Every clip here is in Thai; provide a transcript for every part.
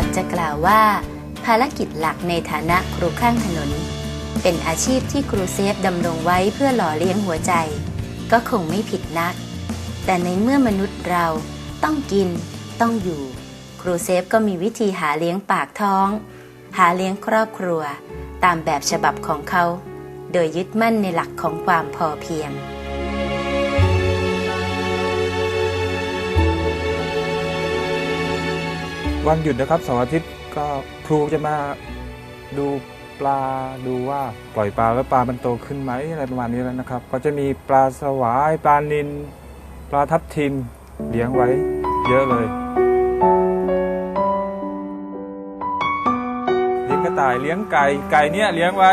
ากจะกล่าวว่า ภารกิจหลักในฐานะครูข้างถนน เป็นอาชีพที่ครูเซฟดำรงไว้เพื่อหล่อเลี้ยงหัวใจ ก็คงไม่ผิดนัก แต่ในเมื่อมนุษย์เราต้องกิน ต้องอยู่ ครูเซฟก็มีวิธีหาเลี้ยงปากท้อง หาเลี้ยงครอบครัว ตามแบบฉบับของเขา โดยยึดมั่นในหลักของความพอเพียง วันหยุดนะครับเสาร์อาทิตย์ก็ครูจะมาดูปลาดูว่าปล่อยปลาแล้วปลามันโตขึ้นไหมอะไรประมาณนี้แล้วนะครับ ก็จะมีปลาสวายปลานิลปลาทับทิมเลี้ยงไว้ เยอะเลยเลี้ยงกระต่ายเลี้ยงไก่ไก่เนี่ยเลี้ยงไว้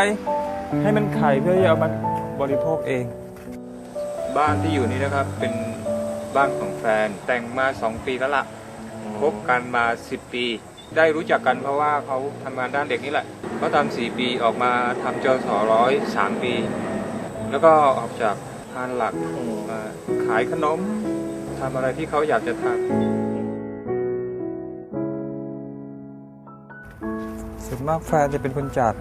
ให้มันไข่เพื่อที่จะเอามาบริโภคเอง บ้านที่อยู่นี้นะครับเป็นบ้านของแฟนแต่งมาสองปีแล้วล่ะ คบกันมา 10 ปี ได้รู้จักกันเพราะว่าเขาทำงานด้านเด็กนี่แหละเขาทำสี่ปีออกมาทำจอสอร้อยสามปี แล้วก็ออกจากงานหลักมาขายขนมทำอะไรที่เขาอยากจะทำส่วนมากแฟนจะเป็นคนจัด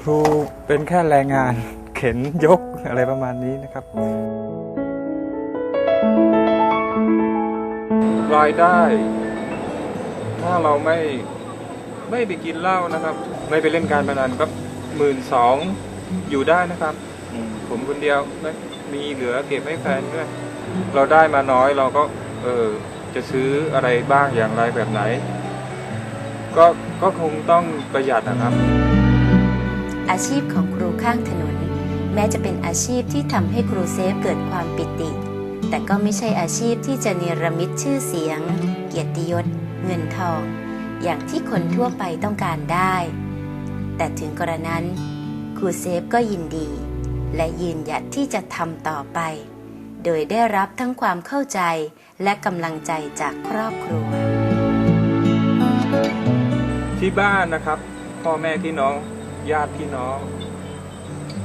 ครูเป็นแค่แรงงานเข็นยกอะไรประมาณนี้นะครับ รายได้ ถ้าเราไม่ไม่ไปกินเหล้านะครับ ไม่ไปเล่นการพนันก็หมื่นสองอยู่ได้นะครับผมคนเดียวไม่มีเหลือเก็บให้แฟนด้วยเราได้มาน้อยเราก็ เออจะซื้ออะไรบ้างอย่างไรแบบไหน ก็ก็คงต้องประหยัดนะครับ อาชีพของครูข้างถนน แม้จะเป็นอาชีพที่ทำให้ครูเซฟเกิดความปิติ แต่ก็ไม่ใช่อาชีพที่จะเนรมิตชื่อเสียง เกียรติยศ เงินทอง อย่างที่คนทั่วไปต้องการได้ แต่ถึงกระนั้นครูเซฟก็ยินดี และยืนหยัดที่จะทำต่อไป โดยได้รับทั้งความเข้าใจและกำลังใจจากครอบครัว ที่บ้านนะครับ พ่อแม่พี่น้องญาติพี่น้อง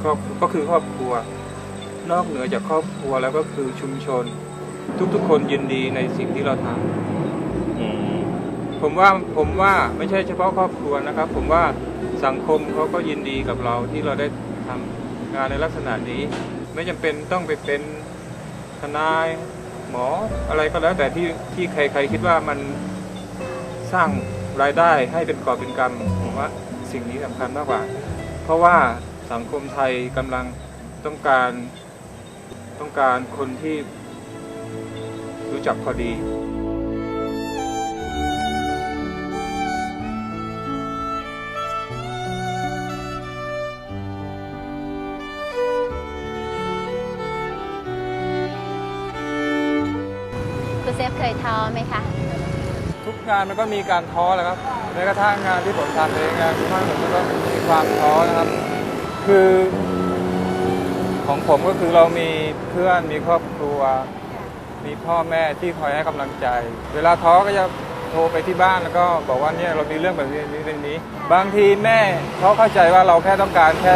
ก็ก็คือครอบครัว นอกเหนือจากครอบครัวแล้วก็คือชุมชน ทุกๆ คนยินดีในสิ่งที่เราทำผมว่าผมว่าไม่ใช่เฉพาะครอบครัวนะครับ ผมว่าสังคมเขาก็ยินดีกับเราที่เราได้ทำงานในลักษณะนี้ ไม่จำเป็นต้องไปเป็นทนายหมออะไรก็แล้วแต่ที่ที่ใครๆคิดว่ามันสร้างรายได้ให้เป็นกอบเป็นกำผมว่าสิ่งนี้สำคัญมากกว่า เพราะว่าสังคมไทยกำลังต้องการ ต้องการคนที่รู้จักพอดีครูเซฟเคยท้อไหมคะ ทุกงานมันก็มีการท้อแหละครับแม้กระทั่งงานที่ผมทำเองงานที่บ้านผมก็มีความท้อนะครับ คือ ของผมก็คือเรามีเพื่อนมีครอบครัว มีพ่อแม่ที่คอยให้กำลังใจ เวลาท้อก็จะโทรไปที่บ้านแล้วก็บอกว่าเนี่ยเรามีเรื่องแบบนี้นี้เรื่องนี้ บางทีแม่เขาเข้าใจว่าเราแค่ต้องการแค่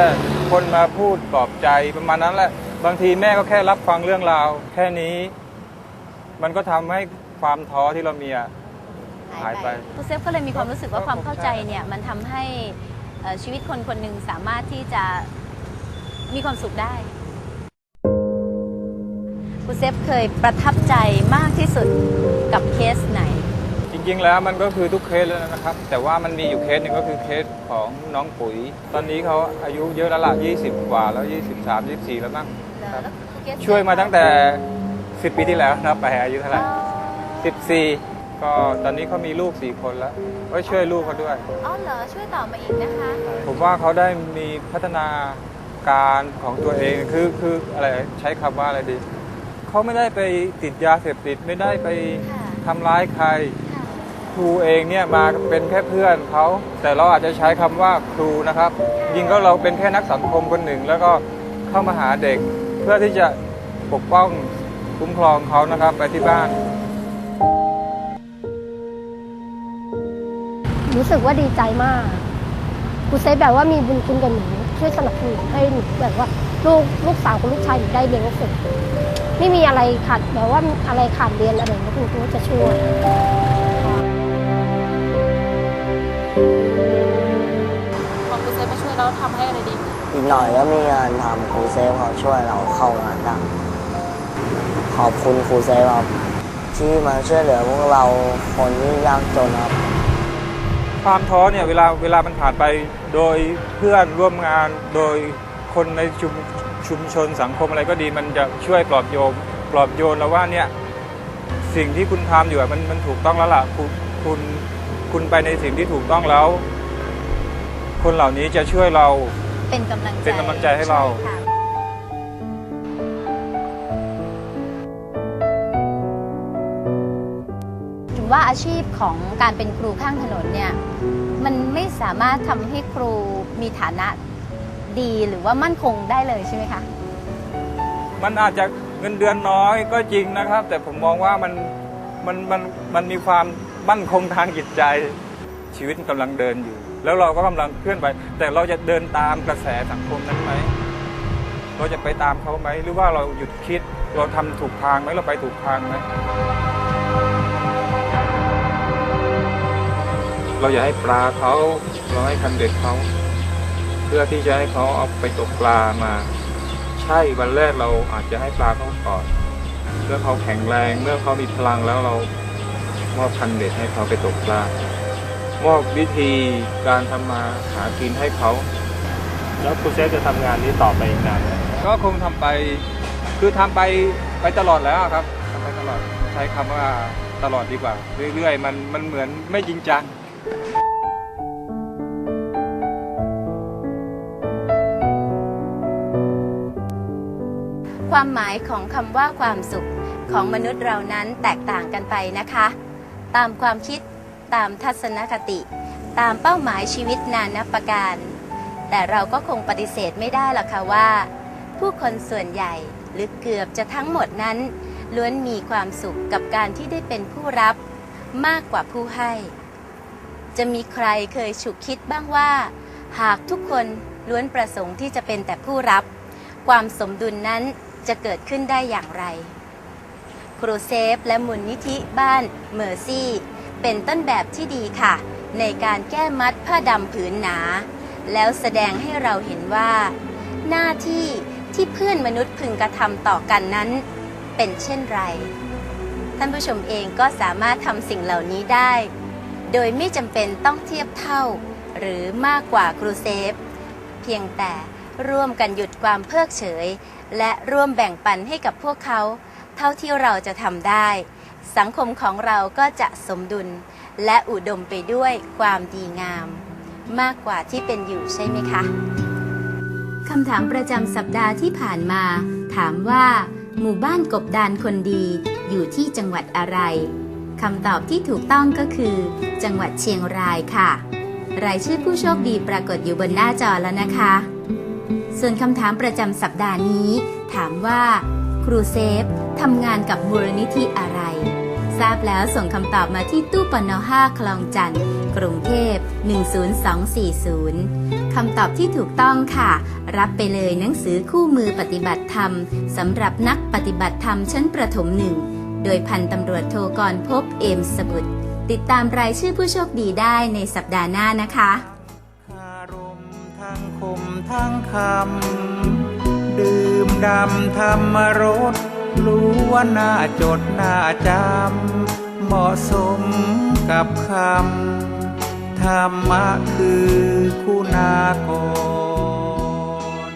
คนมาพูดปลอบใจประมาณนั้นแหละ บางทีแม่ก็แค่รับฟังเรื่องราวแค่นี้ มันก็ทำให้ความท้อที่เรามีอะ หายไป ครูเซฟก็เลยมีความรู้สึกว่าความเข้าใจเนี่ยมันทำให้เอ่อชีวิตคนคนหนึ่งสามารถที่จะมีความสุขได้ ครูเซฟเคยประทับใจมากที่สุดกับเคสไหน จริงๆแล้วมันก็คือทุกเคสเลยนะครับ แต่ว่ามันมีอยู่เคสหนึ่งก็คือเคสของน้องปุ๋ย ตอนนี้เขาอายุเยอะแล้วล่ะ20 กว่าแล้ว 23 24 แล้วมั้งครับช่วยมาตั้งแต่ 10 ปีที่แล้วนะครับไปอายุเท่าไหร่14 ก็ตอนนี้เขามีลูก 4 คนแล้วก็ช่วยลูกเขาด้วยอ๋อเหรอช่วยต่อมาอีกนะคะ ผมว่าเขาได้มีพัฒนาการของตัวเองคือคืออะไรใช้คำว่าอะไรดี เขาไม่ได้ไปติดยาเสพติดไม่ได้ไปค่ะทำร้ายใคร ค่ะครูเองเนี่ยมาเป็นแค่เพื่อนเขาแต่เราอาจจะใช้คำว่าครูนะครับยิงก็เราเป็นแค่นักสังคมคนหนึ่ง แล้วก็เข้ามาหาเด็ก เพื่อที่จะปกป้องคุ้มครองเขานะครับไปที่บ้าน รู้สึกว่าดีใจมากครูเซฟแบบว่ามีบุญคุณกับหนูช่วยสนับสนุนให้หนูแบบว่าลูกลูกสาวกับลูกชายหนูได้เรียนหนังสือ ไม่มีอะไรขาดแบบว่าอะไรขาดเรียนอะไรนะคุณครูจะช่วยของครูเซฟมาช่วยเราทำให้อะไรดีอีกหน่อยก็มีงานทำครูเซฟเขาช่วยเราเข้างานดังขอบคุณครูเซฟครับที่มาช่วยเหลือพวกเราคนที่ยากจนครับความท้อเนี่ยเวลาเวลามันผ่านไปโดยเพื่อนร่วมงานโดยคนในชุม ชุมชนสังคมอะไรก็ดี มันจะช่วยปลอบโยมปลอบโยนเราว่าเนี่ยสิ่งที่คุณทำอยู่อะมันมันถูกต้องแล้วล่ะคุณคุณคุณไปในสิ่งที่ถูกต้องแล้ว คนเหล่านี้จะช่วยเราเป็นกำลังใจเป็นกำลังใจให้เรา ช่ค่ะถึงว่าอาชีพของการเป็นครูข้างถนนเนี่ย มันไม่สามารถทำให้ครูมีฐานะ ดีหรือว่ามั่นคงได้เลยใช่ไหมคะ มันอาจจะเงินเดือนน้อยก็จริงนะครับ แต่ผมมองว่ามันมันมันมันมีความมั่นคงทางจิตใจชีวิตกำลังเดินอยู่ แล้วเราก็กำลังเคลื่อนไป แต่เราจะเดินตามกระแสสังคมนั้นไหมเราจะไปตามเขาไหมหรือว่าเราหยุดคิดเราทำถูกทางไหมเราไปถูกทางไหมเราอย่าให้ปลาเขาเราให้คันเบ็ดเขา พื่อที่จะให้เขาเอาไปตกปลามา ใช่วันแรกเราอาจจะให้ปลาเขาก่อนเมื่อเขาแข็งแรงเมื่อเขามีพลังแล้วเรามอบคันเบ็ดให้เขาไปตกปลามอบวิธีการทำมาหากินให้เขา แล้วครูเซฟจะทำงานนี้ต่อไปอีกนานไหมก็คงทำไปคือทำไปไปตลอดแล้วครับทำไปตลอดใช้คำว่าตลอดดีกว่า เรื่อยๆ มันมันเหมือนไม่จริงจัง ความหมายของคำว่าความสุขของมนุษย์เรานั้นแตกต่างกันไปนะคะ ตามความคิดตามทัศนคติ ตามเป้าหมายชีวิตนานับประการ แต่เราก็คงปฏิเสธไม่ได้หรอกค่ะว่า ผู้คนส่วนใหญ่หรือเกือบจะทั้งหมดนั้น ล้วนมีความสุขกับการที่ได้เป็นผู้รับมากกว่าผู้ให้ จะมีใครเคยฉุกคิดบ้างว่า หากทุกคนล้วนประสงค์ที่จะเป็นแต่ผู้รับ ความสมดุลนั้น จะเกิดขึ้นได้อย่างไร ครูเซฟและมูลนิธิบ้านเมอร์ซี่ เป็นต้นแบบที่ดีค่ะ ในการแก้มัดผ้าดำผืนหนา แล้วแสดงให้เราเห็นว่า หน้าที่ที่เพื่อนมนุษย์พึงกระทำต่อกันนั้น เป็นเช่นไร ท่านผู้ชมเองก็สามารถทำสิ่งเหล่านี้ได้ โดยไม่จำเป็นต้องเทียบเท่า หรือมากกว่าครูเซฟ เพียงแต่ร่วมกันหยุดความเพิกเฉย และร่วมแบ่งปันให้กับพวกเขา เท่าที่เราจะทำได้ สังคมของเราก็จะสมดุล และอุดมไปด้วยความดีงาม มากกว่าที่เป็นอยู่ใช่ไหมคะคำถามประจำสัปดาห์ที่ผ่านมา ถามว่า หมู่บ้านกบดานคนดี อยู่ที่จังหวัดอะไรคำตอบที่ถูกต้องก็คือ จังหวัดเชียงรายค่ะ รายชื่อผู้โชคดีปรากฏอยู่บนหน้าจอแล้วนะคะ ส่วนคำถามประจำสัปดาห์นี้ ถามว่า ครูเซฟทำงานกับมูลนิธิอะไร ทราบแล้วส่งคำตอบมาที่ตู้ปน5คลองจันทร์กรุงเทพ 10240 คำตอบที่ถูกต้องค่ะ รับไปเลยหนังสือคู่มือปฏิบัติธรรมสำหรับนักปฏิบัติธรรมชั้นประถมหนึ่ง โดยพันตำรวจโทกรพบเอมสบุตร ติดตามรายชื่อผู้โชคดีได้ในสัปดาห์หน้านะคะ มทั้งคำ ดื่มดำธรรมรสล้วนน่าจดน่าจำ เหมาะสมกับคำ ธรรมะคือคุณากร